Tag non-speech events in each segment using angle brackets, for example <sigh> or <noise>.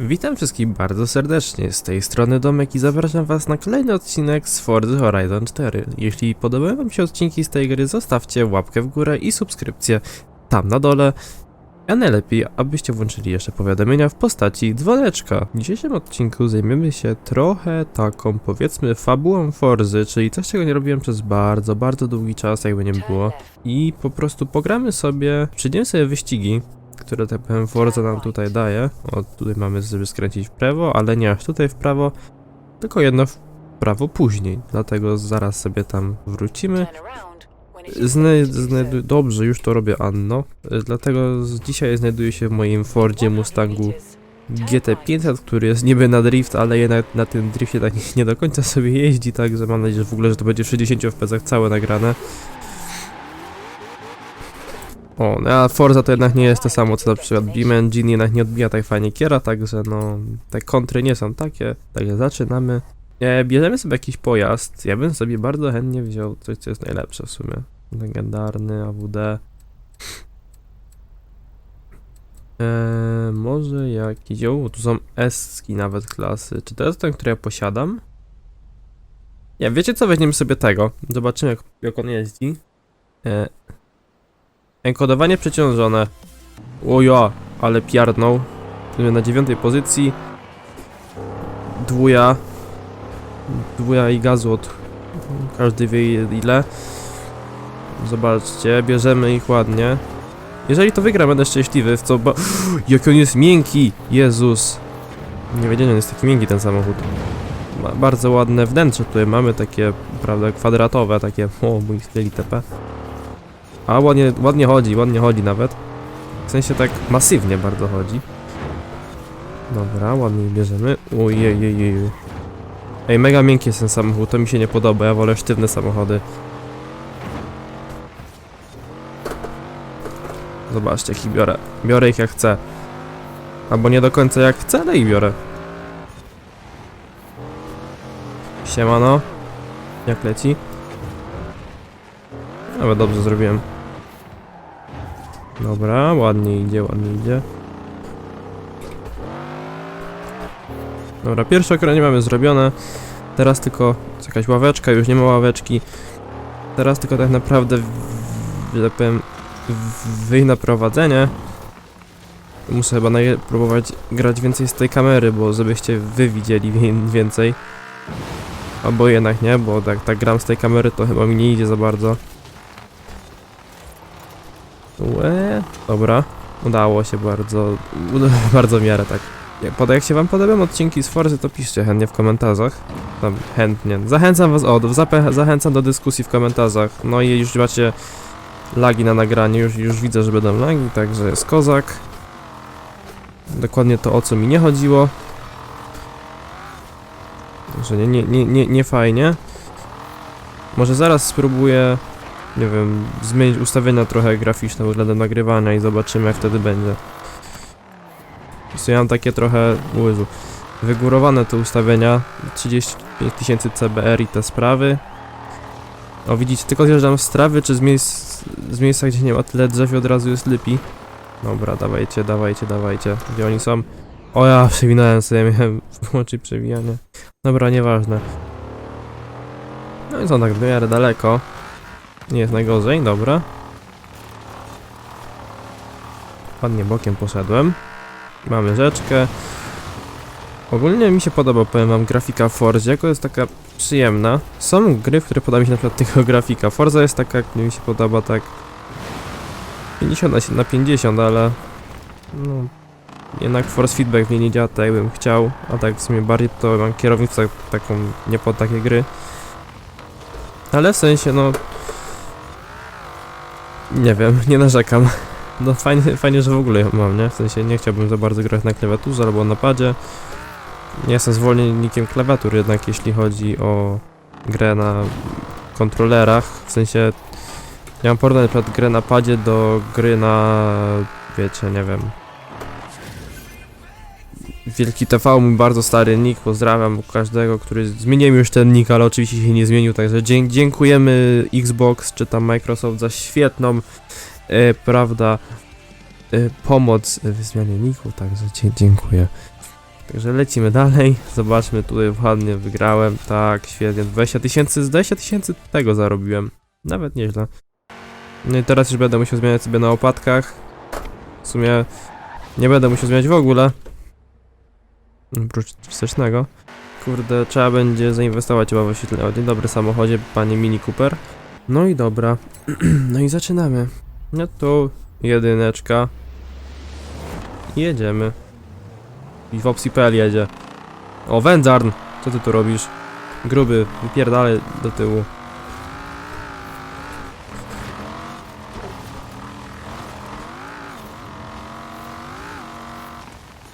Witam wszystkich bardzo serdecznie, z tej strony Domek i zapraszam was na kolejny odcinek z Forza Horizon 4. Jeśli podobają wam się odcinki z tej gry, zostawcie łapkę w górę i subskrypcję tam na dole. A najlepiej, abyście włączyli jeszcze powiadomienia w postaci dzwoneczka. W dzisiejszym odcinku zajmiemy się trochę taką, powiedzmy, fabułą Forzy, czyli coś, czego nie robiłem przez bardzo, bardzo długi czas, jakby nie było. I po prostu pogramy sobie, przyjdziemy sobie wyścigi, które tak powiem Forza nam tutaj daje. O, tutaj mamy, żeby skręcić w prawo, ale nie aż tutaj w prawo, tylko jedno w prawo później. Dlatego zaraz sobie tam wrócimy. Zna, znajdu- dobrze, już to robię, Anno. Y, Dlatego dzisiaj znajduję się w moim Fordzie Mustangu GT500, który jest niby na drift, ale jednak na tym drifcie tak nie, <laughs> nie do końca sobie jeździ, także mam nadzieję, że w ogóle, że to będzie w 60 fps całe nagrane. O, no a Forza to jednak nie jest to samo co na przykład Beam Engine, jednak nie odbija tak fajnie kiera, także no, te kontry nie są takie, także zaczynamy. E, bierzemy sobie jakiś pojazd, ja bym sobie bardzo chętnie wziął coś, co jest najlepsze w sumie. Legendarny, AWD. E, może jakiś, o, tu są S-ki nawet klasy, czy to jest ten, który ja posiadam? Nie, wiecie co, weźmiemy sobie tego, zobaczymy jak, jak on jeździ. E, Enkodowanie przeciążone. Oja, ale piardnął. Na dziewiątej pozycji. Dwuja. Dwuja i gazu od... Każdy wie ile. Zobaczcie, bierzemy ich ładnie. Jeżeli to wygra, będę szczęśliwy, w co... Ba <gasps> Jak on jest miękki! Jezus! Nie wiedziałem, że jest taki miękki ten samochód. Ma bardzo ładne wnętrze tutaj mamy, takie, prawda, kwadratowe, takie... <laughs> O, mój styl TP. A ładnie, ładnie chodzi, ładnie chodzi nawet. W sensie tak masywnie bardzo chodzi. Dobra, ładnie bierzemy. Ojej, Ej, mega miękki jest ten samochód, to mi się nie podoba, ja wolę sztywne samochody. Zobaczcie, jaki biorę. Biorę ich jak chcę. Albo nie do końca jak chcę, ale i biorę. Siemano. Jak leci? Nawet dobrze zrobiłem. Dobra, ładnie idzie, ładnie idzie. Dobra, pierwsze okrążenie mamy zrobione. Teraz tylko jest jakaś ławeczka, już nie ma ławeczki. Teraz tylko tak naprawdę, że tak powiem, wyjść na prowadzenie. Muszę chyba próbować grać więcej z tej kamery, bo żebyście wy widzieli więcej. Albo jednak nie, bo tak, tak gram z tej kamery to chyba mi nie idzie za bardzo. Łe, dobra. Udało się bardzo, <laughs> bardzo w miarę tak. Jak, poda, jak się wam podobają odcinki z Forzy, to piszcie chętnie w komentarzach. Tam chętnie. Zachęcam was, o, zachęcam do dyskusji w komentarzach. No i już macie lagi na nagranie, już, już widzę, że będą lagi, także jest kozak. Dokładnie to, o co mi nie chodziło. Także nie, nie, nie, nie, nie fajnie. Może zaraz spróbuję nie wiem, zmienić ustawienia trochę graficzne względem nagrywania i zobaczymy jak wtedy będzie. Po ja mam takie trochę, łyzu, wygórowane te ustawienia, 35 tysięcy CBR i te sprawy. O widzicie, tylko zjeżdżam z trawy, czy z, miejsc, z miejsca, gdzie nie ma tyle drzew i od razu jest lepiej. Dobra, dawajcie, dawajcie, dawajcie. Gdzie oni są? O ja, przewinąłem sobie, <laughs> miałem włączyć przewijanie. Dobra, nieważne. No i są tak w miarę daleko. Nie jest najgorzej, dobra. Ładnie bokiem poszedłem. Mamy rzeczkę. Ogólnie mi się podoba, powiem wam, grafika w Forzie, jako jest taka przyjemna. Są gry, w które podoba mi się na przykład tego <laughs> grafika. Forza jest taka, jak mi się podoba, tak 50 na, sie- na 50, ale no, jednak force feedback w niej nie działa tak, jakbym chciał, a tak w sumie bardziej to mam kierownicę taką, nie pod takie gry. Ale w sensie, no, nie wiem, nie narzekam. No fajnie, fajnie, że w ogóle ją mam, nie? W sensie nie chciałbym za bardzo grać na klawiaturze albo na padzie. Nie jestem zwolennikiem klawiatur jednak jeśli chodzi o grę na kontrolerach. W sensie ja mam porównać na przykład grę na padzie do gry na wiecie, nie wiem. Wielki TV, mój bardzo stary nick, pozdrawiam każdego, który zmieniłem już ten nick, ale oczywiście się nie zmienił, także dziękujemy Xbox czy tam Microsoft za świetną e, prawda, e, pomoc w zmianie niku, także dziękuję. Także lecimy dalej. Zobaczmy, tutaj ładnie wygrałem. Tak, świetnie. 20 tysięcy, z 20 tysięcy tego zarobiłem. Nawet nieźle. No i teraz już będę musiał zmieniać sobie na opatkach. W sumie nie będę musiał zmieniać w ogóle. Oprócz wstecznego. Kurde, trzeba będzie zainwestować chyba w oświetlenie. O, dzień dobry samochodzie, panie Mini Cooper. No i dobra. <clears throat> no i zaczynamy. No tu jedyneczka. Jedziemy. I w opcji.pl jedzie. O, Wędzarn! Co ty tu robisz? Gruby, wypierdalaj do tyłu.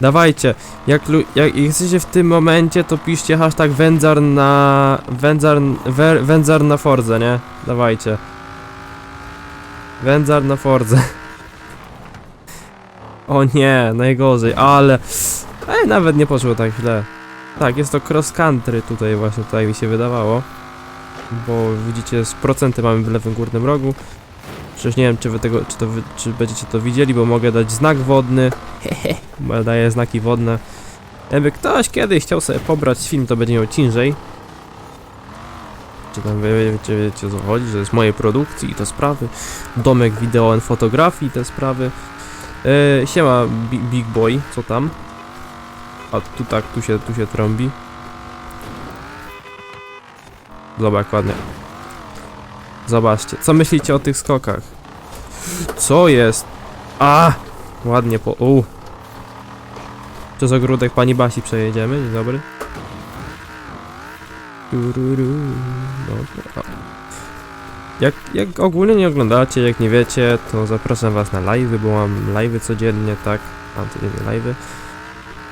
Dawajcie, jak, jak jesteście w tym momencie, to piszcie hashtag Wędzarn na... Wędzarn... Wer, Wędzarn na Fordze, nie? Dawajcie. Wędzarn na Fordze. O nie, najgorzej, ale... Ej, nawet nie poszło tak źle. Tak, jest to cross country tutaj właśnie, tutaj mi się wydawało. Bo widzicie, z procenty mamy w lewym górnym rogu. Przecież nie wiem, czy wy tego, czy, to wy, czy będziecie to widzieli, bo mogę dać znak wodny. Hehe, <laughs> bo daję znaki wodne. Jakby ktoś kiedyś chciał sobie pobrać film, to będzie miał ciężej. Czy tam wy wiecie, wiecie o co chodzi, że jest mojej produkcji i te sprawy. Domek wideo and fotografii i te sprawy. Yy, siema Bi- Big Boy, co tam? A tu tak, tu się, tu się trąbi. Zobacz, ładnie. Zobaczcie, co myślicie o tych skokach? Co jest? A! Ładnie po... U. Przez ogródek pani Basi przejedziemy, dzień dobry. Dobra. Jak, jak ogólnie nie oglądacie, jak nie wiecie, to zapraszam was na live'y, bo mam live'y codziennie, tak? Mam codziennie live'y.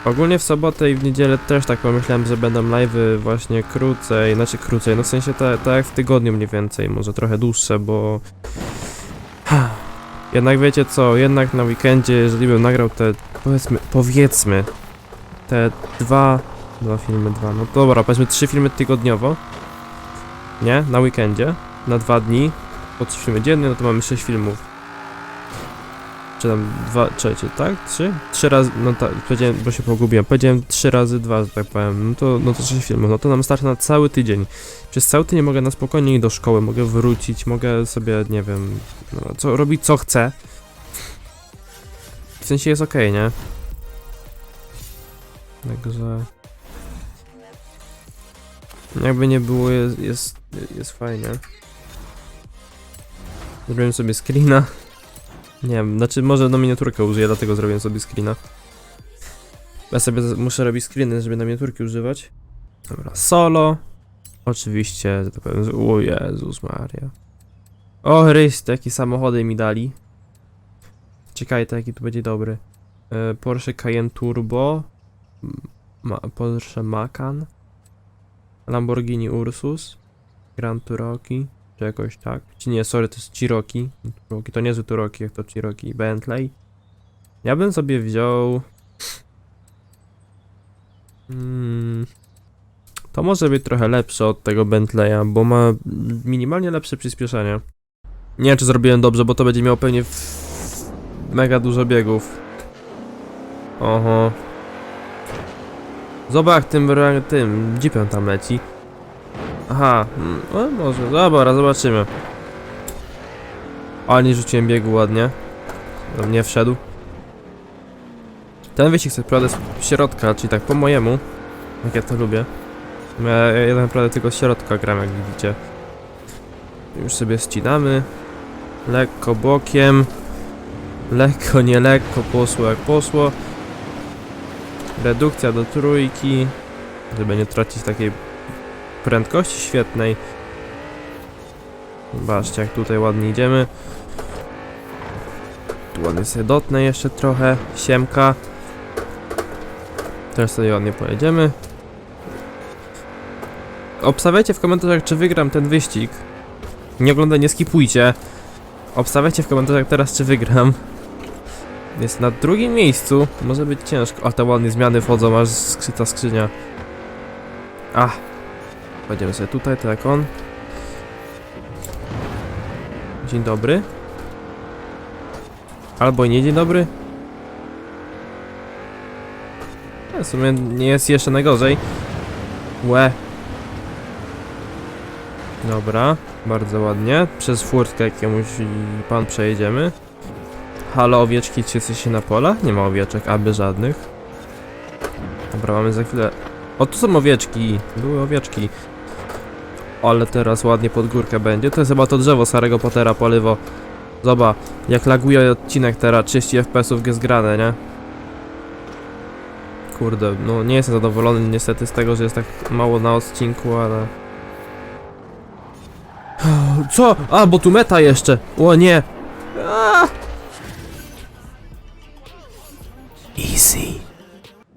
Ogólnie w sobotę i w niedzielę też tak pomyślałem, że będą live'y właśnie krócej, znaczy krócej, no w sensie tak ta jak w tygodniu mniej więcej, może trochę dłuższe, bo... Jednak wiecie co, jednak na weekendzie, jeżeli bym nagrał te, powiedzmy, powiedzmy, te dwa, dwa filmy, dwa, no dobra, powiedzmy trzy filmy tygodniowo, nie, na weekendzie, na dwa dni, po trzy filmy dziennie, no to mamy sześć filmów. Czy tam dwa, trzecie, tak? Trzy? Trzy razy, no tak, powiedziałem, bo się pogubiłem, powiedziałem trzy razy dwa, że tak powiem, no to, no to sześć filmów, no to nam starczy na cały tydzień. Przez cały tydzień mogę na spokojnie iść do szkoły, mogę wrócić, mogę sobie, nie wiem, no, co, robić co chcę. W sensie jest okej, nie? Także... Jakby nie było, jest, jest, jest fajnie. Zrobiłem sobie screena. Nie wiem, znaczy może na miniaturkę użyję, dlatego zrobiłem sobie screena. Ja sobie muszę robić screeny, żeby na miniaturki używać. Dobra, solo. Oczywiście, że tak powiem, o Jezus Maria. O Chryste, jakie samochody mi dali. Czekaj, to jaki tu będzie dobry. E, Porsche Cayenne Turbo. Ma Porsche Macan. Lamborghini Ursus. Grand Cherokee. Czy jakoś tak. Czy nie, sorry, to jest. Cherokee to niezły Cherokee, jak to Cherokee. Bentley. Ja bym sobie wziął... Mm, to może być trochę lepsze od tego Bentleya, bo ma minimalnie lepsze przyspieszenie. Nie wiem, czy zrobiłem dobrze, bo to będzie miało pewnie mega dużo biegów. Oho. Zobacz, tym, tym jeepem tam leci. Aha, mm, no może, dobra, zobaczymy. Ale nie rzuciłem biegu ładnie. Nie wszedł. Ten wyścig sobie prowadzę z środka, czyli tak po mojemu. Jak ja to lubię. Ja, ja tak naprawdę tylko z środka gram, jak widzicie. Już sobie ścinamy. Lekko bokiem. Lekko, nie lekko, posło jak posło. Redukcja do trójki. Żeby nie tracić takiej prędkości świetnej. Zobaczcie, jak tutaj ładnie idziemy. Tu ładnie sobie dotnę jeszcze trochę. Siemka. Teraz sobie ładnie pojedziemy. Obstawiajcie w komentarzach, czy wygram ten wyścig. Nie oglądaj, nie skipujcie. Obstawiajcie w komentarzach teraz, czy wygram. Jest na drugim miejscu. Może być ciężko. A te ładnie zmiany wchodzą, aż skrzyta skrzynia. Ach. Będziemy sobie tutaj, tak on. Dzień dobry. Albo nie dzień dobry. W sumie nie jest jeszcze najgorzej. Łe. Dobra, bardzo ładnie. Przez furtkę jakiemuś pan przejedziemy. Halo, owieczki, czy jesteście na polach? Nie ma owieczek, aby żadnych. Dobra, mamy za chwilę... O, tu są owieczki! Były owieczki. Ale teraz ładnie pod górkę będzie. To jest chyba to drzewo starego Pottera, polywo. Zobacz, jak laguje odcinek teraz, 30 FPS-ów jest grane, nie? Kurde, no nie jestem zadowolony niestety z tego, że jest tak mało na odcinku, ale... <gasps> Co? A, bo tu meta jeszcze! O nie! A! Easy.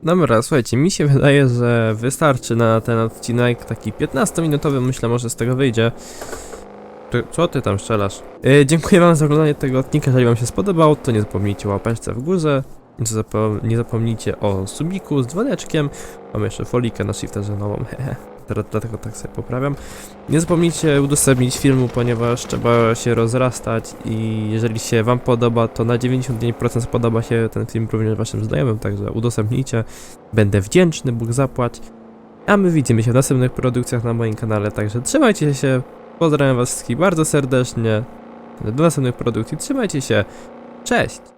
Dobra, słuchajcie, mi się wydaje, że wystarczy na ten odcinek, taki 15-minutowy, myślę, może z tego wyjdzie. Co ty tam strzelasz? Yy, dziękuję wam za oglądanie tego odcinka, jeżeli wam się spodobał, to nie zapomnijcie o łapeczce w górze, nie, zapo nie zapomnijcie o subiku z dzwoneczkiem, mam jeszcze folikę na shifterze nową, <laughs> hehe. Dlatego tak sobie poprawiam. Nie zapomnijcie udostępnić filmu, ponieważ trzeba się rozrastać i jeżeli się wam podoba, to na 99% spodoba się ten film również waszym znajomym, także udostępnijcie. Będę wdzięczny, Bóg zapłać. A my widzimy się w następnych produkcjach na moim kanale, także trzymajcie się. Pozdrawiam was wszystkich bardzo serdecznie. Do następnych produkcji, trzymajcie się. Cześć!